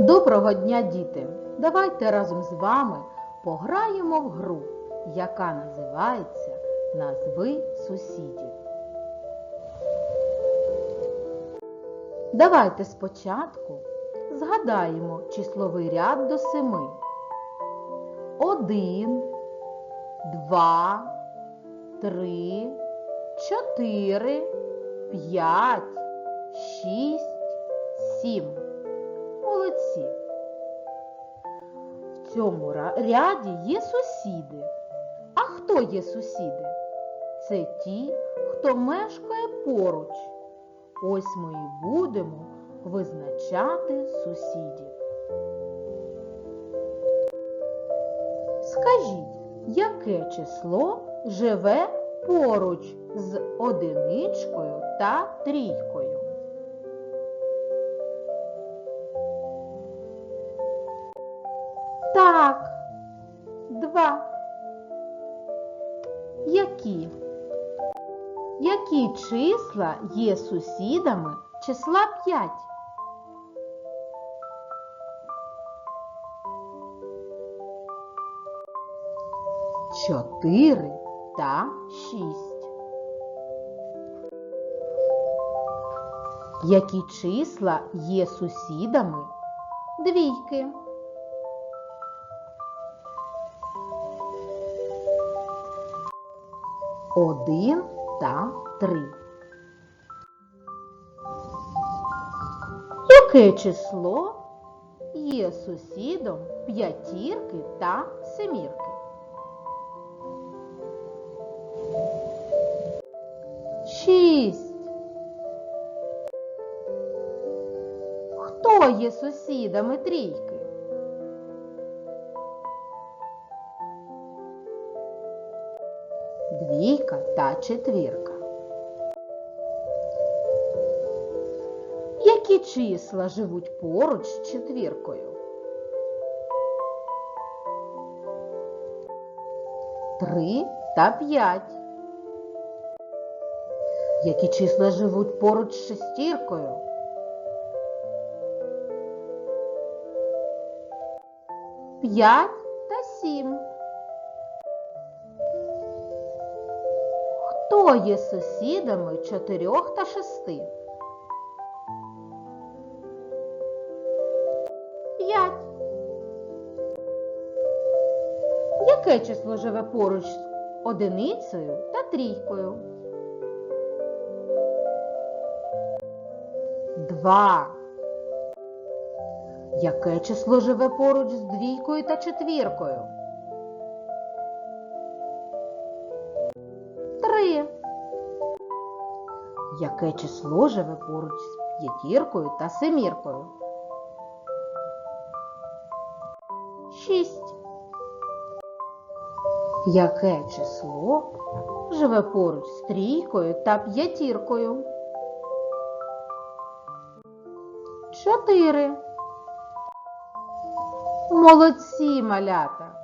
Доброго дня, діти! Давайте разом з вами пограємо в гру, яка називається Назви сусідів. Давайте спочатку згадаємо числовий ряд до семи. Один, два, три, чотири, п'ять, шість, сім. Молодці. В цьому ряді є сусіди. А хто є сусіди? Це ті, хто мешкає поруч. Ось ми і будемо визначати сусідів. Скажіть, яке число живе поруч з одиничкою та трійкою? Так, два. Які? Які числа є сусідами числа 5? Чотири та шість. Які числа є сусідами двійки? Один та три. Яке число є сусідом п'ятірки та семірки? Шість. Хто є сусідами трійки? Двійка та четвірка. Які числа живуть поруч з четвіркою? Три та п'ять. Які числа живуть поруч з шестіркою? П'ять та сім. Хто є сусідами чотирьох та шести? П'ять. Яке число живе поруч з одиницею та трійкою? Два. Яке число живе поруч з двійкою та четвіркою? Три. Яке число живе поруч з п'ятіркою та семіркою? Шість. Яке число живе поруч з трійкою та п'ятіркою? Чотири. Молодці, малята!